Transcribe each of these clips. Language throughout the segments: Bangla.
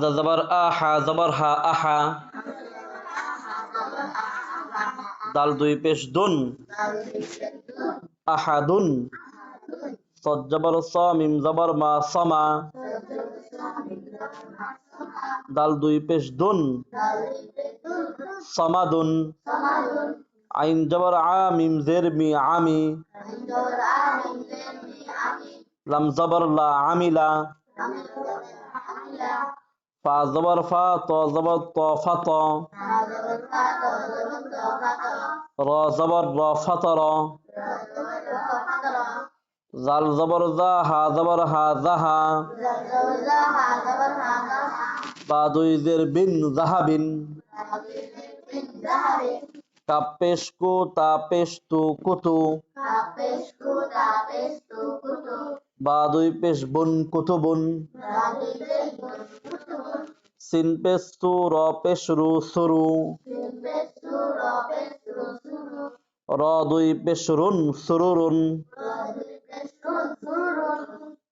হামজা জবর আহা, জবর হা, আহা। দাল দুই পেশ দুন। আহাদুন صد জবর স জবর মা সমা। দাল দুই পেশ দুন। সমাদুন আইন জবর আ, মিম জের মি আমি। লাম জবর লা আমিলা। ফা জবর ফা ত জবর ত ফতর জাল জবর বা দুই জের বিন জাহাবিন কাপ পেশ কু তা পেশ তু কুতু বা দুই পেশ বুন কুতুবুন সিন পেশ তু র পেশ রু সুরু। র দুই পেশ রুন সুরুরুন।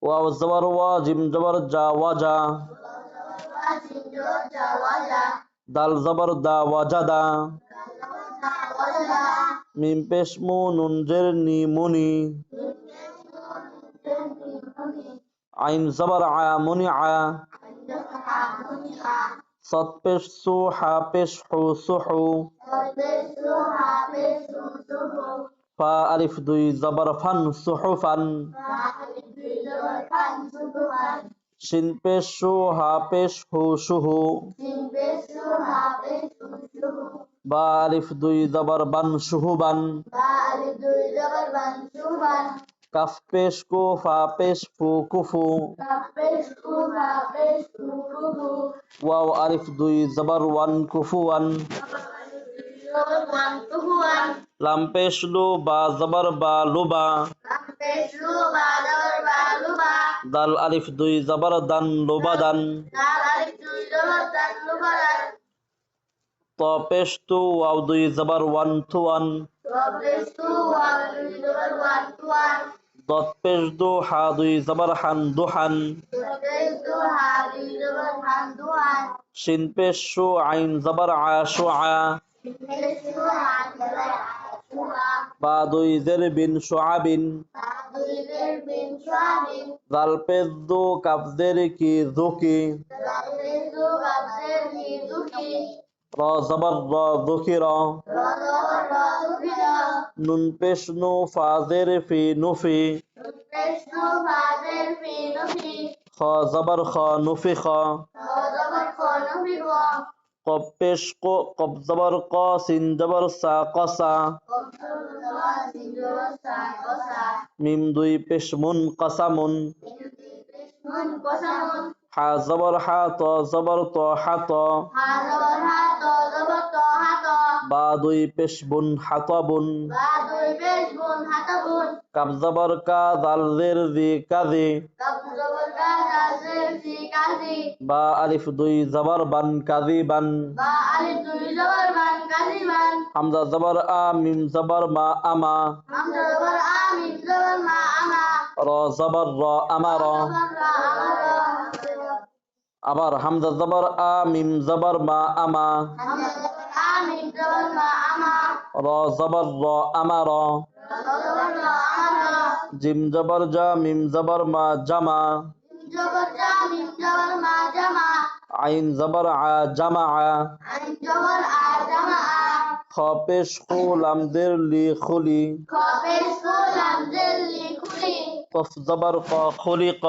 ওয়াও জবর ওয়া জিম জবর জা ওয়াজা। দাল জবর দা ওয়াজাদা মিম পেশ মু নুন জের নি মুনি। আইন জবর আয়া মুনি আ صد পেশ সু হা পেশ হু সুহু ফা আলিফ দুই জবর ফান সুহুফান শিন পেশ সু হা হু সুহু। বা আলিফ দুই জবর বান সুহুবান কাফ পেশ কু ফা পেশ ফু কুফু ওয়াও আলিফ দুই জবর ওয়ান কুফুয়ান লাম পেশ লু বা জবর বা লুবা দাল আলিফ দুই জবর দান লুবাদান ত পেশ তু ওয়াও দুই জবর ওয়ান থুয়ান দত পেশ দু দুই জবর হান দুহান শিন পেশ শু আইন জবর আ শু বা দুই জের বিন পেশ দু কাফ জের কি জুকি নুন পেশ নু ফি নুফি। খ জবর খ নুফি খ। কব পেশ কো কব জবর ক সিন জবর সা কসা। মিম দুই পেশ মুন কসামুন। হা জবর হা ত জবর ত হাত বা দুই পেশ বুন হাতবুন কাব জবর কা জাল জের জি কাজি বা আলিফ দুই জবর বান কাজি বান। হামজা জবর আ মিম জবর মা আমা। র জবর র আমার আবার হামজা জবর আ, মিম জবর মা আমা। র, জবর, র আমার জিম জবর, জা, মিম জবর, মা, জামা। আইন জবর, আ, জামা। খ পেশ, খু, লাম, দের, লি, খুলি। কফ জবর, ক খুলিক